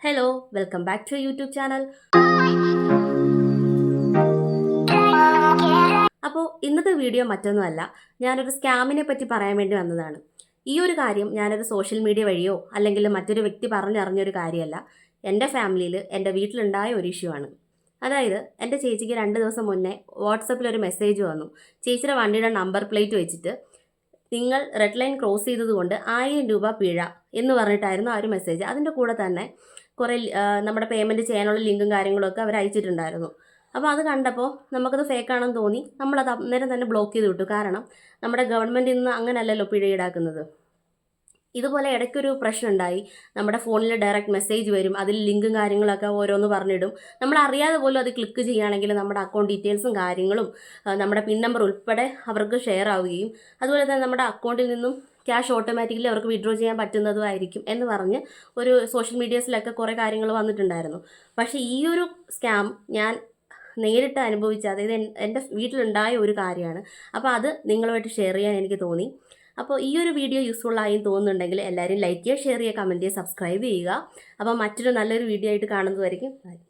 Hello welcome back to YouTube channel അപ്പോൾ ഇന്നത്തെ video മറ്റൊന്നുമല്ല. ഞാനൊരു സ്കാമിനെ പറ്റി പറയാൻ വേണ്ടി വന്നതാണ്. ഈ ഒരു കാര്യം ഞാനൊരു സോഷ്യൽ മീഡിയ വഴിയോ അല്ലെങ്കിൽ മറ്റൊരു വ്യക്തി പറഞ്ഞറിഞ്ഞൊരു കാര്യമല്ല. എന്റെ ഫാമിലിയിൽ എന്റെ വീട്ടിലുണ്ടായ ഒരു ഇഷ്യൂ ആണ്. അതായത് എന്റെ ചേച്ചിക്ക് രണ്ട് ദിവസം മുന്നേ വാട്സപ്പിൽ ഒരു മെസ്സേജ് വന്നു. ചേച്ചിയുടെ വണ്ടിയുടെ നമ്പർ പ്ലേറ്റ് വെച്ചിട്ട് നിങ്ങൾ റെഡ് ലൈൻ ക്രോസ് ചെയ്തതുകൊണ്ട് ആയിരം രൂപ പിഴ എന്ന് പറഞ്ഞിട്ടായിരുന്നു ആ ഒരു മെസ്സേജ് അതിന്റെ കൂടെ തന്നെ കുറേ നമ്മുടെ പേയ്മെന്റ് ചെയ്യാനുള്ള ലിങ്കും കാര്യങ്ങളൊക്കെ അവർ അയച്ചിട്ടുണ്ടായിരുന്നു. അപ്പോൾ അത് കണ്ടപ്പോൾ നമുക്കത് ഫേക്കാണെന്ന് തോന്നി. നമ്മളത് അന്നേരം തന്നെ ബ്ലോക്ക് ചെയ്ത് വിട്ടു. കാരണം നമ്മുടെ ഗവൺമെന്റ് ഇന്ന് അങ്ങനെയല്ലല്ലോ പിഴ ഈടാക്കുന്നത്. ഇതുപോലെ ഇടയ്ക്കൊരു പ്രശ്നം ഉണ്ടായി നമ്മുടെ ഫോണിൽ ഡയറക്റ്റ് മെസ്സേജ് വരും. അതിൽ ലിങ്കും കാര്യങ്ങളൊക്കെ ഓരോന്ന് പറഞ്ഞിടും. നമ്മൾ അറിയാതെ പോലും അത് ക്ലിക്ക് ചെയ്യുകയാണെങ്കിൽ നമ്മുടെ അക്കൗണ്ട് ഡീറ്റെയിൽസും കാര്യങ്ങളും നമ്മുടെ പിൻ നമ്പർ ഉൾപ്പെടെ അവർക്ക് ഷെയർ ആവുകയും അതുപോലെ തന്നെ നമ്മുടെ അക്കൗണ്ടിൽ നിന്നും ക്യാഷ് ഓട്ടോമാറ്റിക്കലി അവർക്ക് വിഡ്രോ ചെയ്യാൻ പറ്റുന്നതുമായിരിക്കും എന്ന് പറഞ്ഞ് ഒരു സോഷ്യൽ മീഡിയസിലൊക്കെ കുറേ കാര്യങ്ങൾ വന്നിട്ടുണ്ടായിരുന്നു. പക്ഷേ ഈ ഒരു സ്കാം ഞാൻ നേരിട്ട് അനുഭവിച്ച അതായത് എൻ- എന്റെ വീട്ടിലുണ്ടായ ഒരു കാര്യമാണ്. അപ്പോൾ അത് നിങ്ങളുമായിട്ട് ഷെയർ ചെയ്യാൻ എനിക്ക് തോന്നി. അപ്പോൾ ഈ ഒരു വീഡിയോ യൂസ്ഫുൾ ആയി തോന്നുന്നുണ്ടെങ്കിൽ എല്ലാവരും ലൈക്ക് ചെയ്യുക ഷെയർ ചെയ്യുക കമന്റ് ചെയ്യുക സബ്സ്ക്രൈബ് ചെയ്യുക. അപ്പോൾ മറ്റൊരു നല്ലൊരു വീഡിയോ ആയിട്ട് കാണുന്നതായിരിക്കും